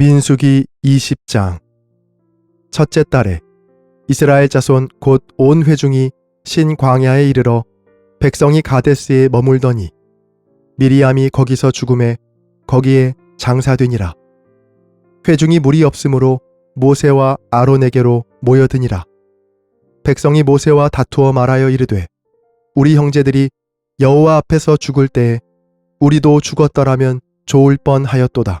민수기 20장. 첫째 달에 이스라엘 자손 곧 온 회중이 신 광야에 이르러 백성이 가데스에 머물더니 미리암이 거기서 죽음에 거기에 장사되니라. 회중이 물이 없으므로 모세와 아론에게로 모여드니라. 백성이 모세와 다투어 말하여 이르되 우리 형제들이 여호와 앞에서 죽을 때에 우리도 죽었더라면 좋을 뻔하였도다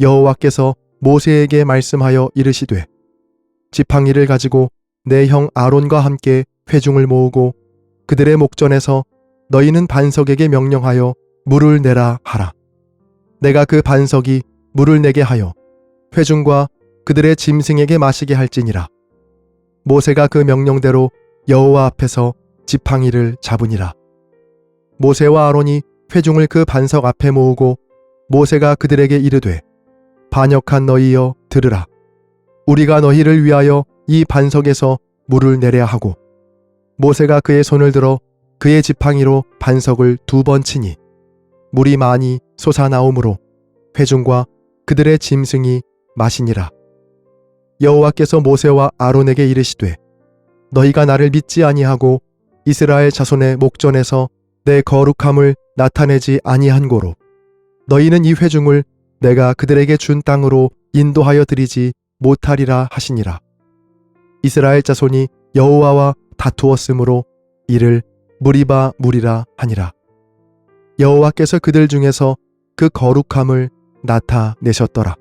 여호와께서 모세에게 말씀하여 이르시되 지팡이를 가지고 내 형 아론과 함께 회중을 모으고 그들의 목전에서 너희는 반석에게 명령하여 물을 내라 하라. 내가 그 반석이 물을 내게 하여 회중과 그들의 짐승에게 마시게 할지니라. 모세가 그 명령대로 여호와 앞에서 지팡이를 잡으니라. 모세와 아론이 회중을 그 반석 앞에 모으고 모세가 그들에게 이르되 반역한 너희여 들으라. 우리가 너희를 위하여 이 반석에서 물을 내려 하고 모세가 그의 손을 들어 그의 지팡이로 반석을 두 번 치니 물이 많이 솟아나오므로 회중과 그들의 짐승이 마시니라. 여호와께서 모세와 아론에게 이르시되 너희가 나를 믿지 아니하고 이스라엘 자손의 목전에서 내 거룩함을 나타내지 아니한 고로 너희는 이 회중을 내가 그들에게 준 땅으로 인도하여 드리지 못하리라 하시니라. 이스라엘 자손이 여호와와 다투었으므로 이를 무리바 무리라 하니라. 여호와께서 그들 중에서 그 거룩함을 나타내셨더라.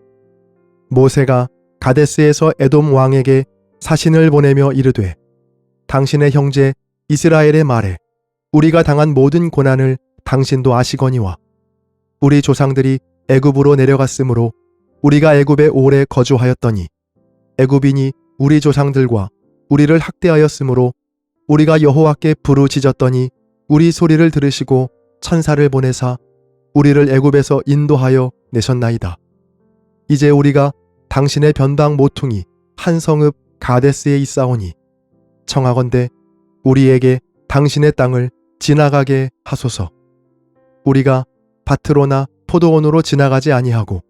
모세가 가데스에서 에돔 왕에게 사신을 보내며 이르되 당신의 형제 이스라엘의 말에 우리가 당한 모든 고난을 당신도 아시거니와 우리 조상들이 애굽으로 내려갔으므로 우리가 애굽에 오래 거주하였더니 애굽인이 우리 조상들과 우리를 학대하였으므로 우리가 여호와께 부르짖었더니 우리 소리를 들으시고 천사를 보내사 우리를 애굽에서 인도하여 내셨나이다. 이제 우리가 당신의 변방 모퉁이 한 성읍 가데스에 있사오니 청하건대 우리에게 당신의 땅을 지나가게 하소서. 우리가 밭으로나 포도원으로 지나가지 아니하고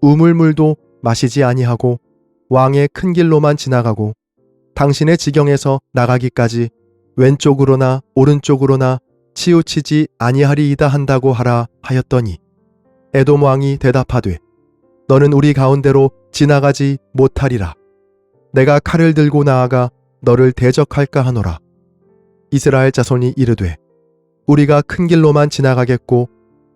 우물물도 마시지 아니하고 왕의 큰 길로만 지나가고 당신의 지경에서 나가기까지 왼쪽으로나 오른쪽으로나 치우치지 아니하리이다 한다고 하라 하였더니 에돔 왕이 대답하되 너는 우리 가운데로 지나가지 못하리라. 내가 칼을 들고 나아가 너를 대적할까 하노라. 이스라엘 자손이 이르되 우리가 큰 길로만 지나가겠고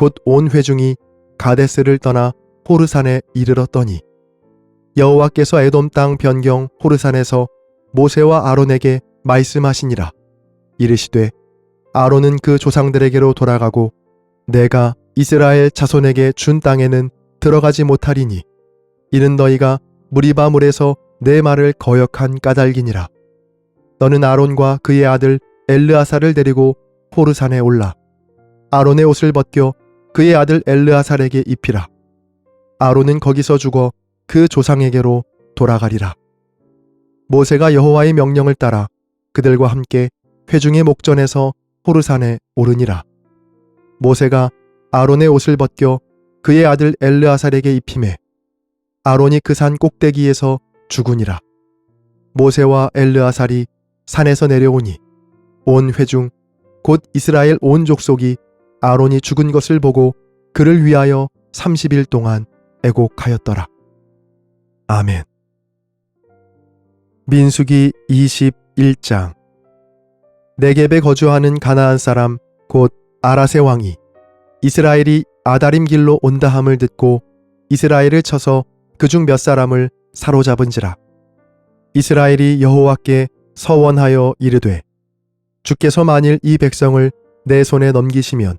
곧 온 회중이 가데스를 떠나 호르산에 이르렀더니 여호와께서 에돔 땅 변경 호르산에서 모세와 아론에게 말씀하시니라. 이르시되 아론은 그 조상들에게로 돌아가고 내가 이스라엘 자손에게 준 땅에는 들어가지 못하리니 이는 너희가 무리바 물에서 내 말을 거역한 까닭이니라. 너는 아론과 그의 아들 엘르아사를 데리고 호르산에 올라 아론의 옷을 벗겨 그의 아들 엘르아살에게 입히라. 아론은 거기서 죽어 그 조상에게로 돌아가리라. 모세가 여호와의 명령을 따라 그들과 함께 회중의 목전에서 호르산에 오르니라. 모세가 아론의 옷을 벗겨 그의 아들 엘르아살에게 입힘에 아론이 그 산 꼭대기에서 죽으니라. 모세와 엘르아살이 산에서 내려오니 온 회중 곧 이스라엘 온 족속이 아론이 죽은 것을 보고 그를 위하여 30일 동안 애곡하였더라. 아멘. 민수기 21장 네겝에 거주하는 가나안 사람 곧 아라세 왕이 이스라엘이 아다림 길로 온다함을 듣고 이스라엘을 쳐서 그중 몇 사람을 사로잡은지라 이스라엘이 여호와께 서원하여 이르되 주께서 만일 이 백성을 내 손에 넘기시면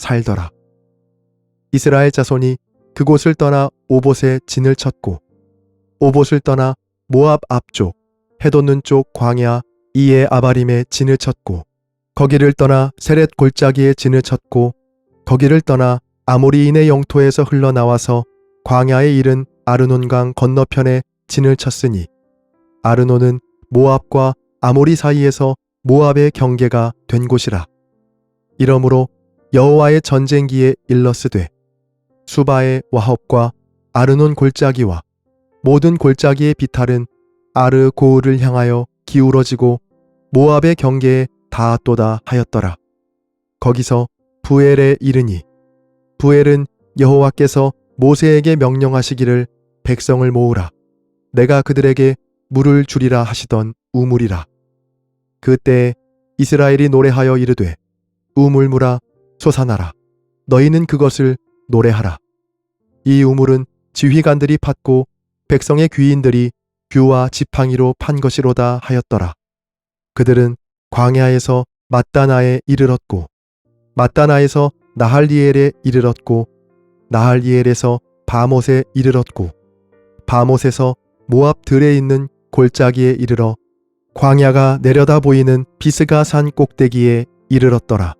살더라. 이스라엘 자손이 그곳을 떠나 오봇에 진을 쳤고 오봇을 떠나 모압 앞쪽 해돋는 쪽 광야 이에 아바림에 진을 쳤고 거기를 떠나 세렛 골짜기에 진을 쳤고 거기를 떠나 아모리인의 영토에서 흘러나와서 광야에 이른 아르논강 건너편에 진을 쳤으니 아르논은 모압과 아모리 사이에서 모압의 경계가 된 곳이라. 이러므로 여호와의 전쟁기에 일러스되 수바의 와합과 아르논 골짜기와 모든 골짜기의 비탈은 아르 고을을 향하여 기울어지고 모압의 경계에 닿았도다 하였더라. 거기서 부엘에 이르니 부엘은 여호와께서 모세에게 명령하시기를 백성을 모으라. 내가 그들에게 물을 주리라 하시던 우물이라. 그때 이스라엘이 노래하여 이르되 우물물아 솟아나라. 너희는 그것을 노래하라. 이 우물은 지휘관들이 팠고 백성의 귀인들이 규와 지팡이로 판 것이로다 하였더라. 그들은 광야에서 마따나에 이르렀고 마따나에서 나할리엘에 이르렀고 나할리엘에서 바못에 이르렀고 바못에서 모압 들에 있는 골짜기에 이르러 광야가 내려다 보이는 비스가 산 꼭대기에 이르렀더라.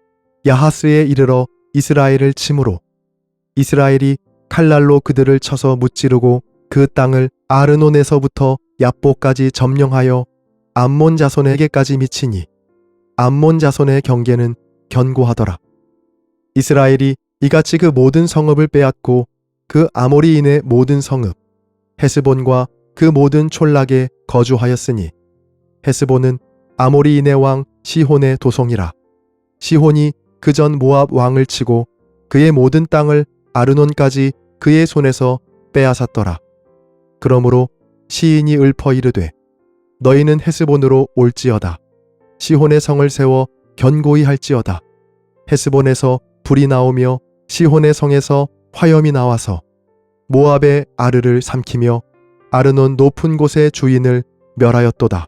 야하스에 이르러 이스라엘을 침으로 이스라엘이 칼날로 그들을 쳐서 무찌르고 그 땅을 아르논에서부터 야보까지 점령하여 암몬 자손에게까지 미치니 암몬 자손의 경계는 견고하더라. 이스라엘이 이같이 그 모든 성읍을 빼앗고 그 아모리인의 모든 성읍 헤스본과 그 모든 촌락에 거주하였으니 헤스본은 아모리인의 왕 시혼의 도성이라. 시혼이 그 전 모압 왕을 치고 그의 모든 땅을 아르논까지 그의 손에서 빼앗았더라. 그러므로 시인이 읊어 이르되 너희는 헤스본으로 올지어다. 시혼의 성을 세워 견고히 할지어다. 헤스본에서 불이 나오며 시혼의 성에서 화염이 나와서 모압의 아르를 삼키며 아르논 높은 곳의 주인을 멸하였도다.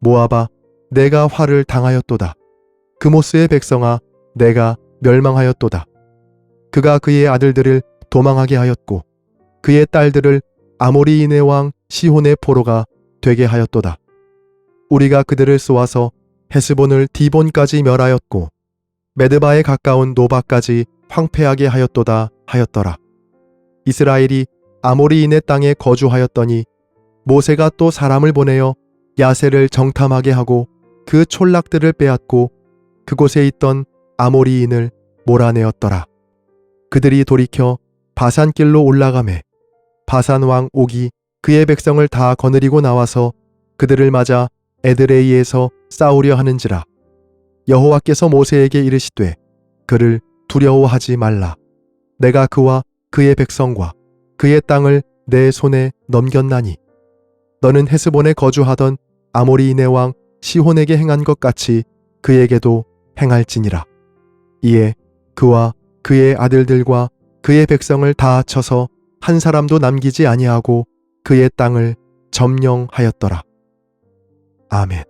모압아, 내가 화를 당하였도다. 그모스의 백성아, 내가 멸망하였도다. 그가 그의 아들들을 도망하게 하였고 그의 딸들을 아모리인의 왕 시혼의 포로가 되게 하였도다. 우리가 그들을 쏘아서 헤스본을 디본까지 멸하였고 메드바에 가까운 노바까지 황폐하게 하였도다 하였더라. 이스라엘이 아모리인의 땅에 거주하였더니 모세가 또 사람을 보내어 야세를 정탐하게 하고 그 촌락들을 빼앗고 그곳에 있던 아모리인을 몰아내었더라. 그들이 돌이켜 바산길로 올라가매 바산 왕 옥이 그의 백성을 다 거느리고 나와서 그들을 맞아 에드레이에서 싸우려 하는지라. 여호와께서 모세에게 이르시되 그를 두려워하지 말라. 내가 그와 그의 백성과 그의 땅을 내 손에 넘겼나니. 너는 헤스본에 거주하던 아모리인의 왕 시혼에게 행한 것 같이 그에게도 행할지니라 이에 그와 그의 아들들과 그의 백성을 다 쳐서 한 사람도 남기지 아니하고 그의 땅을 점령하였더라. 아멘.